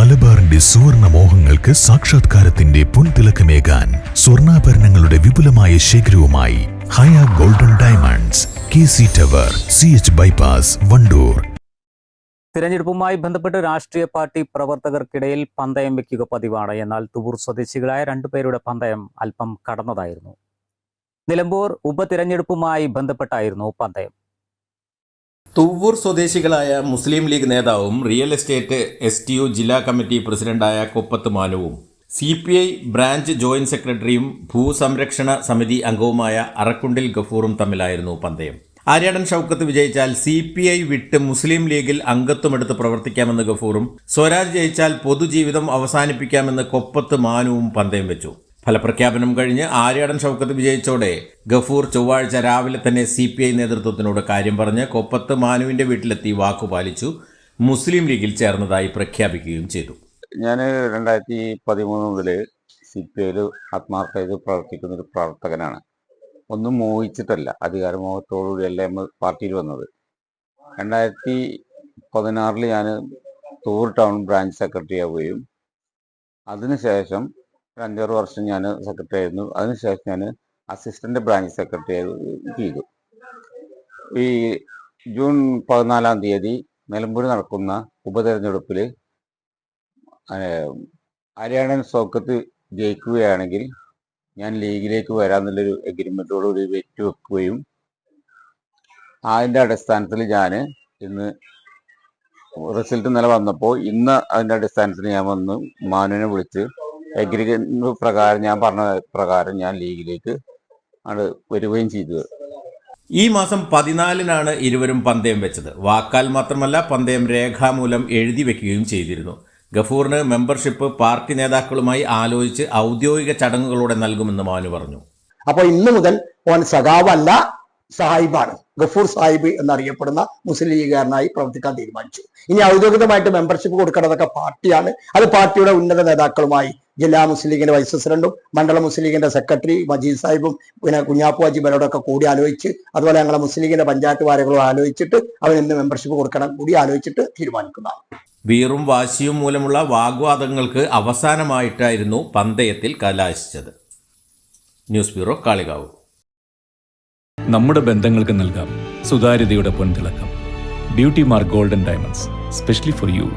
മലബാറിന്റെ സുവർണ മോഹങ്ങൾക്ക് സാക്ഷാത്കാരത്തിന്റെ പൊൻതിളക്കമേകാൻ സ്വർണാഭരണങ്ങളുടെ വിപുലമായ ശേഖരവുമായി Haya Golden Diamonds K C tower C H bypass Wandoor. തിരഞ്ഞെടുപ്പുമായി ബന്ധപ്പെട്ട് രാഷ്ട്രീയ പാർട്ടി പ്രവർത്തകർക്കിടയിൽ പന്തയം വെക്കുക പതിവാണ്. എന്നാൽ തുവൂർ സ്വദേശികളായ രണ്ടുപേരുടെ പന്തയം അല്പം കടന്നതായിരുന്നു. നിലമ്പൂർ ഉപതിരഞ്ഞെടുപ്പുമായി ബന്ധപ്പെട്ടായിരുന്നു പന്തയം. തുവ്വൂർ സ്വദേശികളായ മുസ്ലിം ലീഗ് നേതാവും real estate S T U ജില്ലാ കമ്മിറ്റി പ്രസിഡന്റായ Koppath മാനുവും C P I branch joint സെക്രട്ടറിയും ഭൂസംരക്ഷണ സമിതി അംഗവുമായ അറക്കുണ്ടിൽ ഗഫൂറും തമ്മിലായിരുന്നു പന്തയം. ആര്യാടൻ ഷൗക്കത്ത് വിജയിച്ചാൽ സി പി ഐ വിട്ട് മുസ്ലിം ലീഗിൽ അംഗത്വമെടുത്ത് പ്രവർത്തിക്കാമെന്ന് ഗഫൂറും സ്വരാജ് ജയിച്ചാൽ പൊതുജീവിതം അവസാനിപ്പിക്കാമെന്ന് കൊപ്പത്ത് മാനുവും പന്തയം വെച്ചു. ഫലപ്രഖ്യാപനം കഴിഞ്ഞ് ആര്യാടൻ ഷൗക്കത്ത് വിജയിച്ചോടെ ഗഫൂർ ചൊവ്വാഴ്ച രാവിലെ തന്നെ സി പി ഐ നേതൃത്വത്തിനോട് കാര്യം പറഞ്ഞ് കൊപ്പത്ത് മാനുവിന്റെ വീട്ടിലെത്തി വാക്കുപാലിച്ചു മുസ്ലിം ലീഗിൽ ചേർന്നതായി പ്രഖ്യാപിക്കുകയും ചെയ്തു. ഞാൻ രണ്ടായിരത്തി പതിമൂന്ന് മുതൽ സി പി ഐയിൽ ആത്മാർത്ഥമായിട്ട് പ്രവർത്തിക്കുന്ന ഒരു പ്രവർത്തകനാണ്. ഒന്നും മോഹിച്ചിട്ടല്ല. അധികാരമോഹത്തോടുകൂടിയല്ല നമ്മൾ പാർട്ടിയിൽ വന്നത്. രണ്ടായിരത്തി പതിനാറിൽ ഞാൻ തൂർ ടൗൺ ബ്രാഞ്ച് സെക്രട്ടറി ആവുകയും അതിനുശേഷം അഞ്ചാറ് വർഷം ഞാൻ സെക്രട്ടറി ആയിരുന്നു. അതിനുശേഷം ഞാൻ അസിസ്റ്റന്റ് ബ്രാഞ്ച് സെക്രട്ടറി ചെയ്തു. ഈ ജൂൺ പതിനാലാം തീയതി നിലമ്പൂർ നടക്കുന്ന ഉപതെരഞ്ഞെടുപ്പിൽ ഹരിയാണൻ സോക്കത്ത് ജയിക്കുകയാണെങ്കിൽ ഞാൻ ലീഗിലേക്ക് വരാമെന്നുള്ളൊരു എഗ്രിമെന്റോടുകൂടി വെറ്റ് വെക്കുകയും അതിന്റെ അടിസ്ഥാനത്തിൽ ഞാൻ ഇന്ന് റിസൾട്ട് ഇന്നലെ വന്നപ്പോൾ ഇന്ന് അതിന്റെ അടിസ്ഥാനത്തിൽ ഞാൻ വന്ന് മാനുവിനെ വിളിച്ച് എഗ്രിമെന്റ് പ്രകാരം ഞാൻ പറഞ്ഞ പ്രകാരം ഞാൻ ലീഗിലേക്ക് ആണ് വരികയും ചെയ്തത് ഈ മാസം പതിനാലിനാണ് ഇരുവരും പന്തയം വെച്ചത്. വാക്കാൽ മാത്രമല്ല പന്തയം രേഖാമൂലം എഴുതി വെക്കുകയും ചെയ്തിരുന്നു. ഗഫൂറിന് മെമ്പർഷിപ്പ് പാർട്ടി നേതാക്കളുമായി ആലോചിച്ച് ഔദ്യോഗിക ചടങ്ങുകളോടെ നൽകുമെന്ന് മാനു പറഞ്ഞു. അപ്പോൾ ഇന്ന് മുതൽ ഓൻ സഖാവല്ല സാഹിബാണ് ഗഫൂർ സാഹിബ് എന്നറിയപ്പെടുന്ന മുസ്ലിം ലീഗുകാരനായി പ്രവർത്തിക്കാൻ തീരുമാനിച്ചു. ഇനി ഔദ്യോഗികമായിട്ട് മെമ്പർഷിപ്പ് കൊടുക്കേണ്ടതൊക്കെ പാർട്ടിയാണ്. അത് പാർട്ടിയുടെ ഉന്നത നേതാക്കളുമായി ജില്ലാ മുസ്ലിം ലീഗിന്റെ വൈസ് പ്രസിഡന്റും മണ്ഡല മുസ്ലിം ലീഗിന്റെ സെക്രട്ടറി മജീദ് സാഹിബും പിന്നെ കുഞ്ഞാപ്പു അജിബനോടൊക്കെ കൂടി ആലോചിച്ച് അതുപോലെ ഞങ്ങളെ മുസ്ലിം ലീഗിന്റെ പഞ്ചായത്ത് വാരങ്ങളും ആലോചിച്ചിട്ട് അവൻ എന്ത് മെമ്പർഷിപ്പ് കൊടുക്കണം കൂടി ആലോചിച്ചിട്ട് തീരുമാനിക്കുന്നതാണ്. വീറും വാശിയും മൂലമുള്ള വാഗ്വാദങ്ങൾക്ക് അവസാനമായിട്ടായിരുന്നു പന്തയത്തിൽ കലാശിച്ചത്. News bureau Kalikavu. നമ്മുടെ ബന്ധങ്ങൾക്ക് നൽകാം സുതാര്യതയുടെ പൊൻതിളക്കം. Beauty Mark Golden Diamonds specially for you